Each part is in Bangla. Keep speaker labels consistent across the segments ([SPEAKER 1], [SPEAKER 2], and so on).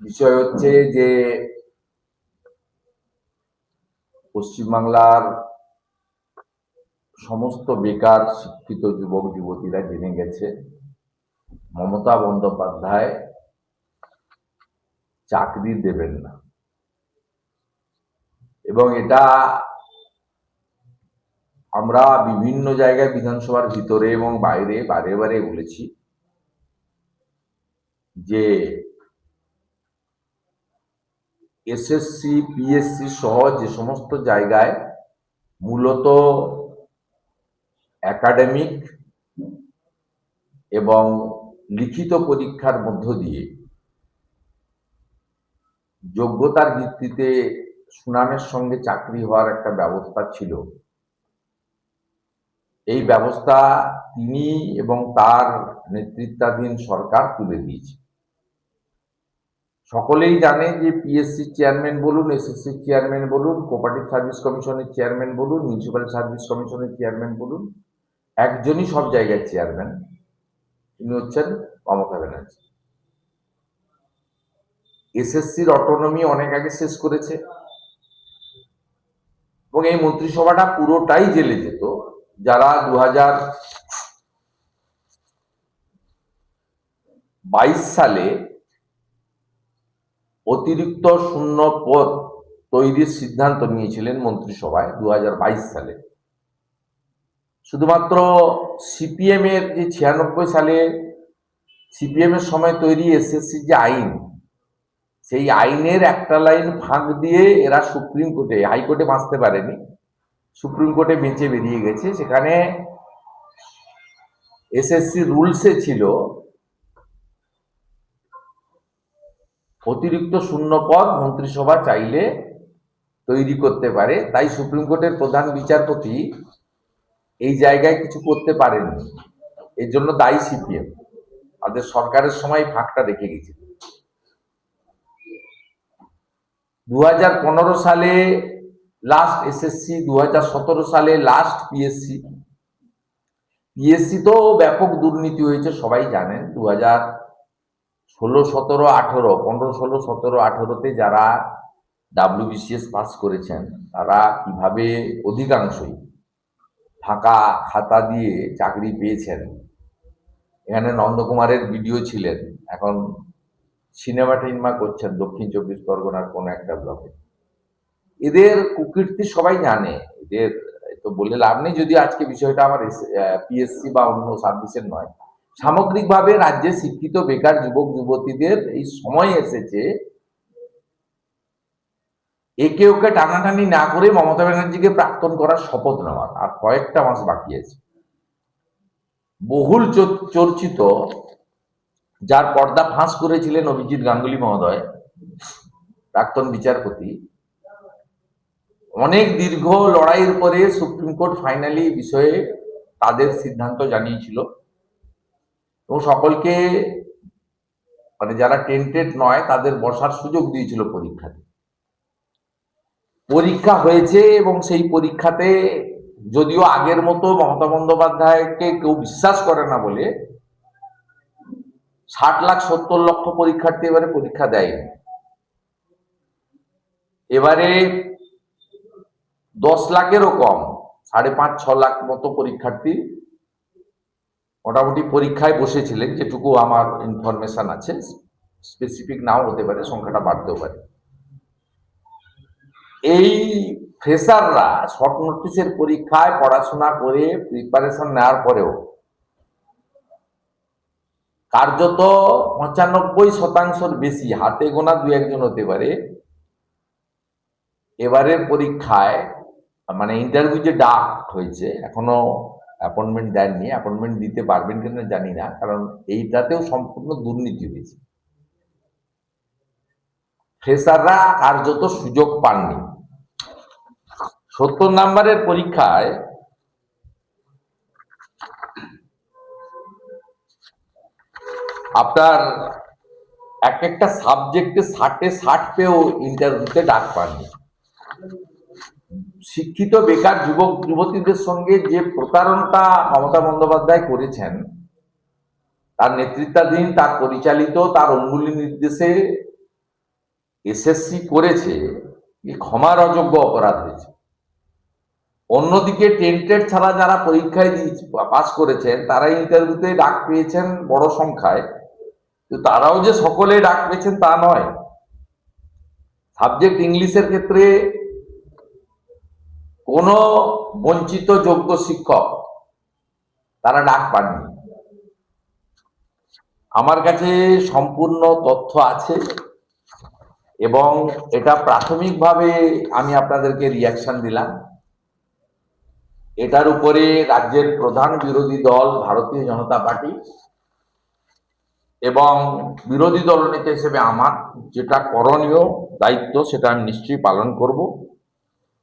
[SPEAKER 1] বিষয় হচ্ছে যে পশ্চিমবাংলার সমস্ত বেকার, শিক্ষিত যুবক, যুবতীরা জেনে গেছে, মমতা বন্দ্যোপাধ্যায় চাকরি দেবেন না। এবং এটা আমরা বিভিন্ন জায়গায় বিধানসভার ভিতরে এবং বাইরে, বারে বারে বলেছি। যে এসএসসি পিএসসি সহ যে সমস্ত জায়গায় মূলত একাডেমিক এবং লিখিত পরীক্ষার মধ্য দিয়ে যোগ্যতার ভিত্তিতে সুনামের সঙ্গে চাকরি হওয়ার একটা ব্যবস্থা ছিল। এই ব্যবস্থা তিনি এবং তার নেতৃত্বাধীন সরকার তুলে দিয়েছে। সকলেই জানে যে পিএসসি চেয়ারম্যান বলুন এসএসসি চেয়ারম্যান বলুন কোপারেটিভ সার্ভিস কমিশনের চেয়ারম্যান বলুন মিউনিসিপ্যাল সার্ভিস কমিশনের চেয়ারম্যান বলুন, একজনই সব জায়গায় চেয়ারম্যান তিনি হচ্ছেন মমতা ব্যানার্জি। এসএসসির অটোনমি অনেক আগে শেষ করেছে। এবং এই মন্ত্রিসভাটা পুরোটাই জেলে যেত, যারা দু হাজার বাইশ সালে অতিরিক্ত শূন্য পদ তৈরির সিদ্ধান্ত নিয়েছিলেন মন্ত্রিসভায় দু হাজার বাইশ সালে। শুধুমাত্র সিপিএম এর যে ছিয়ানব্বই সালে সিপিএম এর সময় তৈরি এসএসসি যে আইন, সেই আইনের একটা লাইন ফাঁক দিয়ে এরা সুপ্রিম কোর্টে, হাইকোর্টে বাঁচতে পারেনি। সুপ্রিম কোর্টে বেঁচে বেরিয়ে গেছে। সেখানে এসএসসি রুলসে ছিল অতিরিক্ত শূন্য পদ মন্ত্রিসভা চাইলে তৈরি করতে পারে। তাই সুপ্রিম কোর্টের প্রধান বিচারপতি এই জায়গায় কিছু করতে পারেননি। এর জন্য দায়ী সিপিএম। তাদের সরকারের সময় ফাঁকটা রেখে গেছিল দু হাজার পনেরো সালে লাস্ট এসএসসি দু হাজার সতেরো সালে লাস্ট পিএসসি পিএসসি তো ব্যাপক দুর্নীতি হয়েছে, সবাই জানেন। দু হাজার ষোলো, সতেরো, আঠেরো, পনেরো, ষোলো, সতেরো, আঠেরোতে যারা ডাব্লিউবিসিএস পাস করেছেন, তারা কীভাবে অধিকাংশই ফাঁকা খাতা দিয়ে চাকরি পেয়েছেন? এখানে নন্দকুমারের ভিডিও ছিলেন। এখন সিনেমা টিনেমা করছেন দক্ষিণ চব্বিশ পরগনার কোনো একটা ব্লকে। এদের কুকীর্তি সবাই জানে। এদের তো বলে লাভ নেই, যদি আজকে বিষয়টা আমার পিএসসি বা অন্য সার্ভিসের নয়। সামগ্রিকভাবে রাজ্যে শিক্ষিত বেকার যুবক যুবতীদের এই সময় এসেছে। একে ওকে টানাটানি না করে মমতা ব্যানার্জিকে প্রাক্তন করার শপথ নেওয়ার আর কয়েকটা মাস বাকি আছে। বহুল চর্চিত, যার পর্দা ফাঁস করেছিলেন অভিজিৎ গাঙ্গুলি মহোদয়, প্রাক্তন বিচারপতি। অনেক দীর্ঘ লড়াইয়ের পরে সুপ্রিম কোর্ট ফাইনালি বিষয়ে তাদের সিদ্ধান্ত জানিয়েছিল। এবং সকলকে মানে যারা টেন্টেড নয়, তাদের বসার সুযোগ দিয়েছিল পরীক্ষাতে। পরীক্ষা হয়েছে এবং সেই পরীক্ষাতে যদিও আগের মতো মমতা বন্দ্যোপাধ্যায়কে কেউ বিশ্বাস করে না বলে, ষাট লাখ সত্তর লক্ষ পরীক্ষার্থী এবারে পরীক্ষা দেয়নি। এবারে দশ লাখেরও কম, সাড়ে পাঁচ, ছ লাখ মতো পরীক্ষার্থী মোটামুটি পরীক্ষায় বসেছিলেন, যেটুকু আমার ইনফরমেশন আছে। স্পেসিফিক নাও হতে পারে, সংখ্যাটা বাড়তেও পারে। এই ফ্রেশাররা শর্ট নোটিসের পরীক্ষায় পড়াশোনা করে প্রিপারেশন নেওয়ার পরেও কার্যত পঁচানব্বই শতাংশের বেশি, হাতে গোনা দু একজন হতে পারে, এবারের পরীক্ষায় মানে ইন্টারভিউ যে ডাক হয়েছে, এখনও অ্যাপয়েন্টমেন্ট দেননি অ্যাপয়েন্টমেন্ট দিতে পারবেন কিনা জানি না, কারণ এইটাতেও সম্পূর্ণ দুর্নীতি হয়েছে। ফ্রেশাররা কার্যত সুযোগ পাননি। সত্তর নাম্বারের পরীক্ষায় আপনার এক একটা সাবজেক্টে ষাটে ষাট পেয়েও ইন্টারভিউতে ডাক পাননি। শিক্ষিত বেকার যুবক, যুবতীদের সঙ্গে যে প্রতারণটা মমতা বন্দ্যোপাধ্যায় করেছেন, তার নেতৃত্বাধীন, তার পরিচালিত, তার অঙ্গুলি নির্দেশে এসএসসি করেছে, এ ক্ষমার অযোগ্য অপরাধ হয়েছে। অন্যদিকে টেন্টেড ছাড়া যারা পরীক্ষায় পাস করেছেন তারা ইন্টারভিউতে ডাক পেয়েছেন বড় সংখ্যায়। তারাও যে সকলে ডাক পেয়েছেন তা নয়। সাবজেক্ট ইংলিশের ক্ষেত্রে কোনো বঞ্চিত যোগ্য শিক্ষক তারা ডাক পাননি। আমার কাছে সম্পূর্ণ তথ্য আছে এবং এটা প্রাথমিকভাবে আমি আপনাদেরকে রিয়াকশন দিলাম। এটার উপরে রাজ্যের প্রধান বিরোধী দল ভারতীয় জনতা পার্টি এবং বিরোধী দলনেতা হিসেবে আমার যেটা করণীয় দায়িত্ব সেটা আমি নিশ্চয়ই পালন করব।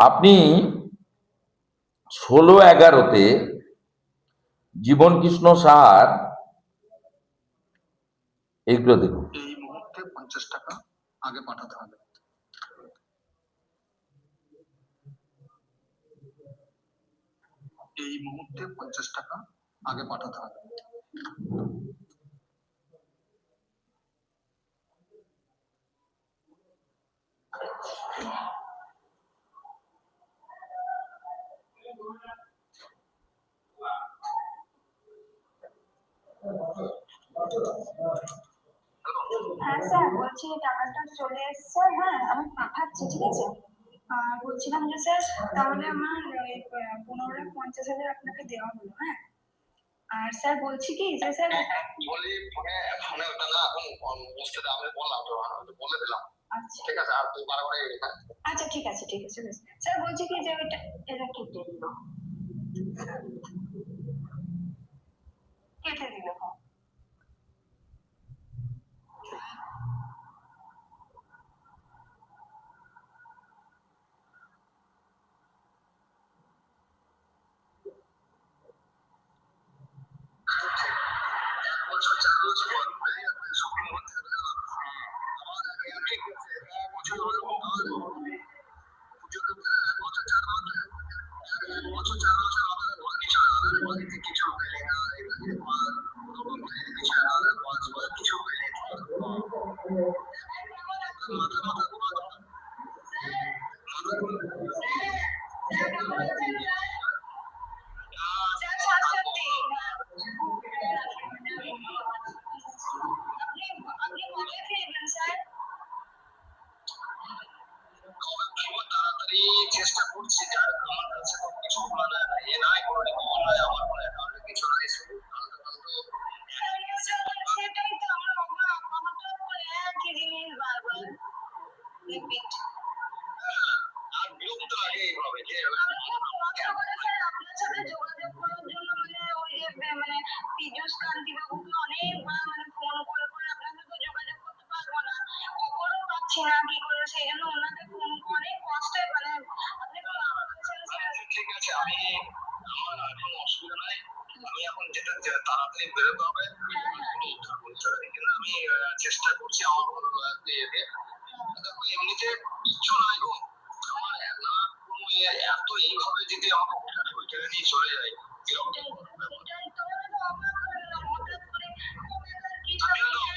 [SPEAKER 1] আপনি ষোলো এগারোতে জীবন কৃষ্ণ সাহার এইগুলো দেখুন।
[SPEAKER 2] এই মুহূর্তে পঞ্চাশ টাকা আগে পাঠাতে হবে। এই মুহূর্তে পঞ্চাশ টাকা আগে পাঠাতে হবে।
[SPEAKER 3] হ্যাঁ স্যার বলছি টাকাটা চলে এসছে। হ্যাঁ আমি পাঠাচ্ছি ঠিক আছে? আর বলছিলাম যে স্যার তাহলে আমার পনেরো পঞ্চাশ হাজার আপনাকে দেওয়া হলো হ্যাঁ? আর স্যার বলছি কি যে স্যার
[SPEAKER 2] বলি ফোনে ফোনে ওটা না এখন বুঝতে আমি বললাম তো বলে দিলাম।
[SPEAKER 3] আচ্ছা।
[SPEAKER 2] ঠিক আছে আর তুই বারে
[SPEAKER 3] আচ্ছা ঠিক আছে ঠিক আছে স্যার বলছি কি যে ওইটা এটা কেটে দিল কেটে দিল হ্যাঁ
[SPEAKER 2] এক বছর চার বছর পর বেরিয়ে আসবে শুক্র মধ্যে আমার ঠিক আছে এক বছর হলো আমার পুজোতে এক বছর চার বছর এক বছর চার বছর আমাদের ঘর কিছু আমাদের বাড়িতে কিছু পেলে না এখানে আমার ওরকম বাইরে কিছু আমাদের পাঁচ বার কিছু পেলে মাথা মাথা ঘুমা
[SPEAKER 3] স্যার সাতষট্টি আপনি আপনি কবে ফিরবেন স্যার
[SPEAKER 2] খুব তাড়াতাড়ি চেষ্টা করছি যার আমার কাছে তো কিছু মানে এ নাই কোনো
[SPEAKER 3] পাচ্ছি কি করে সেই ওনাকে ফোন করে কষ্টে মানে আপনি
[SPEAKER 2] ঠিক আছে আমি অসুবিধা নাই আমি এখন যেটা তাড়াতাড়ি বেরোতে হবে আমি চেষ্টা করছি আমার দিয়ে দিয়ে দেখো এমনিতে কিচ্ছু নাই গো আমার না কোনো ইয়ে এত এইভাবে যদি আমার ঠেলে নিয়ে চলে যায়
[SPEAKER 3] এটাই তো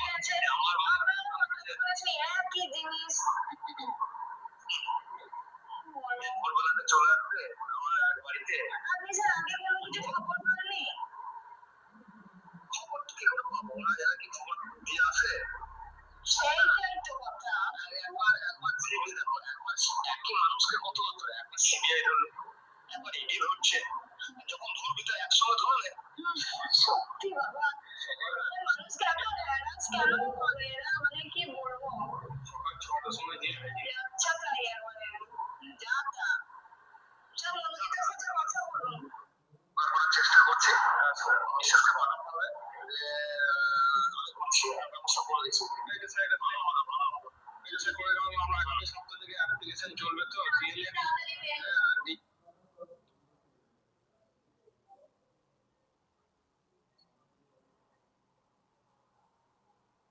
[SPEAKER 2] একবার একবার ধরছে যখন ধরবি তো একসঙ্গে ধরলে
[SPEAKER 3] সত্যি বাবা। মানুষকে এত কেন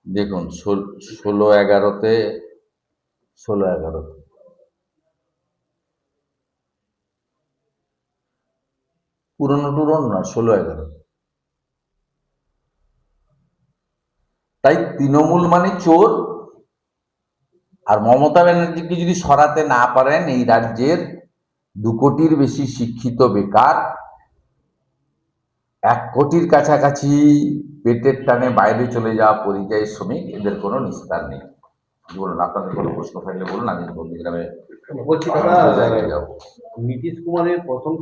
[SPEAKER 1] দেখুন, ষোলো এগারোতে ষোলো এগারোতে। পুরনো টুরন না, ষোলো এগারো। তাই তৃণমূল মানে চোর, আর মমতা ব্যানার্জিকে যদি সরাতে না পারেন, এই রাজ্যের দু কোটির বেশি শিক্ষিত বেকার এক কোটির কাছাকাছি পেটের টানে বাইরে চলে যাওয়া পরিযায়ী শ্রমিক এদের কোনো নিস্তার নেই। বলুন আপনাদের কোনো প্রশ্ন থাকলে বলুন আমি বন্দিগ্রামে
[SPEAKER 4] বলছি দাদা নীতিশ কুমারের প্রথম